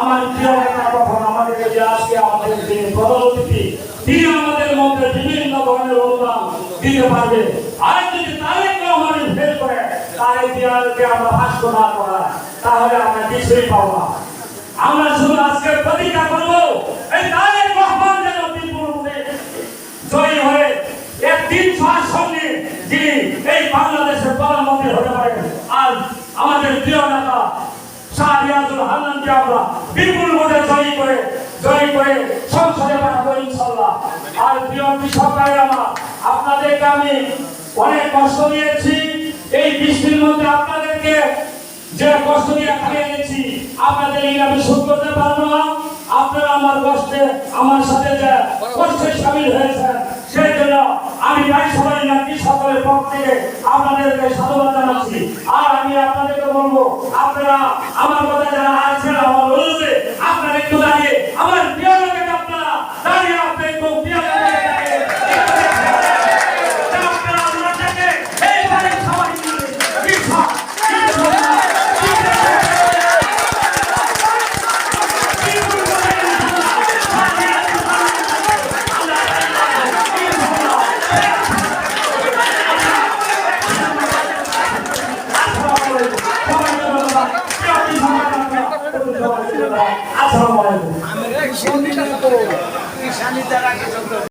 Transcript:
আমার প্রিয় নেতা তখন আমাদেরকে যে আজকে আমাদের যে প্রধান অতিথি তিনি আমাদের মধ্যে বিভিন্ন ধরনের অনুদান দিতে পারবে। আর যদি তারেক রহমানের ফেল করে, তারেক জিয়াকে আমরা ভাষ্য না করা তাহলে আমরা কিছুই পাবো না। আমরা শুধু আজকে প্রতিজ্ঞা করব, এই তারেক রহমান যেন বিপুলভাবে জয়ী হয়ে এক তিনশো আসন নিয়ে যিনি এই বাংলাদেশের প্রধানমন্ত্রী হতে পারেন, আর আমাদের প্রিয় নেতা রিয়াজুল হান্নানকে আমরা বিপুল ভোটে জয়ী করে জয়ী করে সংসদে পাঠাবো ইনশাল্লাহ। আর প্রিয় কৃষক আমার, আপনাদেরকে আমি অনেক কষ্ট দিয়েছি। এই বৃষ্টির মধ্যে আপনাদেরকে যে কষ্ট দিয়ে খাইয়ে এনেছি, আপনাদের এই আমি শোধ করতে পারব না। আপনারা আমার কষ্টে আমার সাথে যে কষ্টে সামিল হয়েছেন আপনাদেরকে সাধুবাদ জানাচ্ছি। আর আমি আপনাদেরকে বলব আপনারা আমার কথা যারা আছেন আসসালামু আলাইকুম।